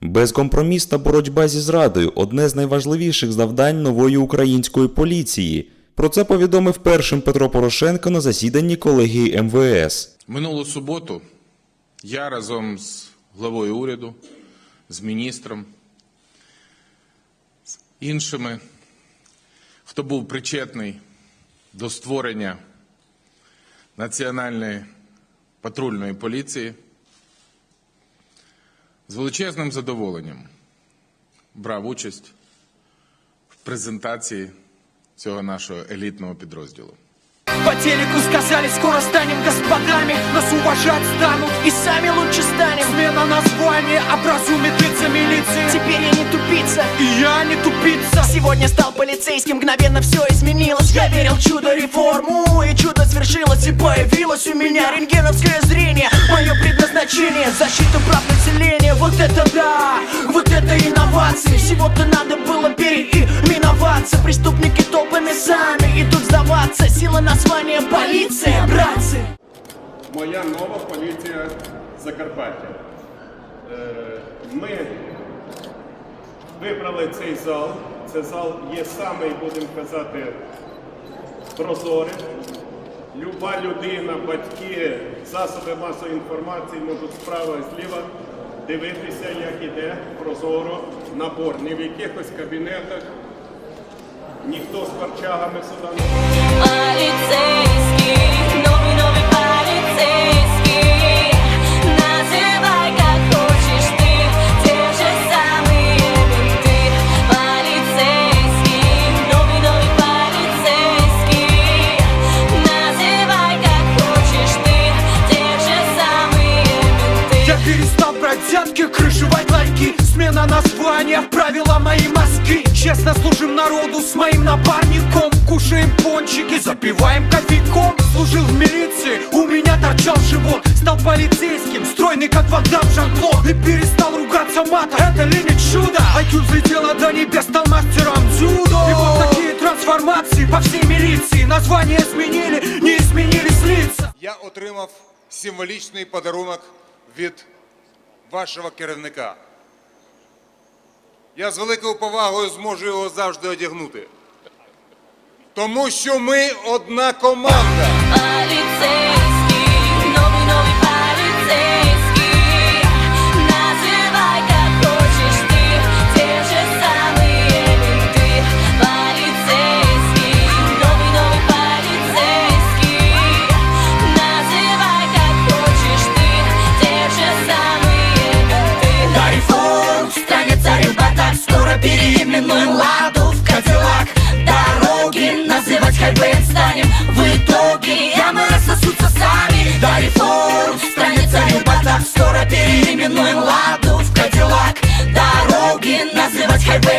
Безкомпромісна боротьба зі зрадою одне з найважливіших завдань нової української поліції. Про це повідомив першим Петро Порошенко на засіданні колегії МВС. Минулу суботу я разом з главою уряду, з міністром, з іншими, хто був причетний до створення Національної патрульної поліції, з величезним задоволенням брав участь в презентації цього нашого елітного підрозділу. По телеку сказали, скоро станем господами Нас уважать станут и сами лучше станем Смена названия образумит лица милиции Теперь я не тупица, и я не тупица Сегодня стал полицейским, мгновенно все изменилось Я верил в чудо реформу, и чудо свершилось И появилось у меня рентгеновское зрение Мое предназначение, защита инновации Всего-то надо было переименоваться Преступники толпами сами идут сдаваться Сила названия полиция, братцы моя нова поліція Закарпаття. Е, Ми вибрали цей зал. Цей зал є самий, будемо казати, прозорий. Люба людина, батьки, засоби масової інформації можуть справа і зліва дивитися, як іде прозоро набор. Не в якихось кабінетах, ніхто з парчагами сюди не народу с моим напарником Кушаем пончики, запиваем кофейком Служил в милиции, у меня торчал живот Стал полицейским, стройный как Ван Дам Жан-Клод И перестал ругаться матом, это ли не чудо? IQ взлетело до небес, стал мастером дзюдо И вот такие трансформации по всей милиции Название сменили, не изменились лица Я отримав символічний подарунок від вашого керівника. Я з великою повагою зможу його завжди одягнути. Тому що ми одна команда. называть хайвей станем В итоге ямы рассосутся сами Да реформ в стране царит бардак Скоро переименуем ладу в Кадиллак Дороги называть хайвей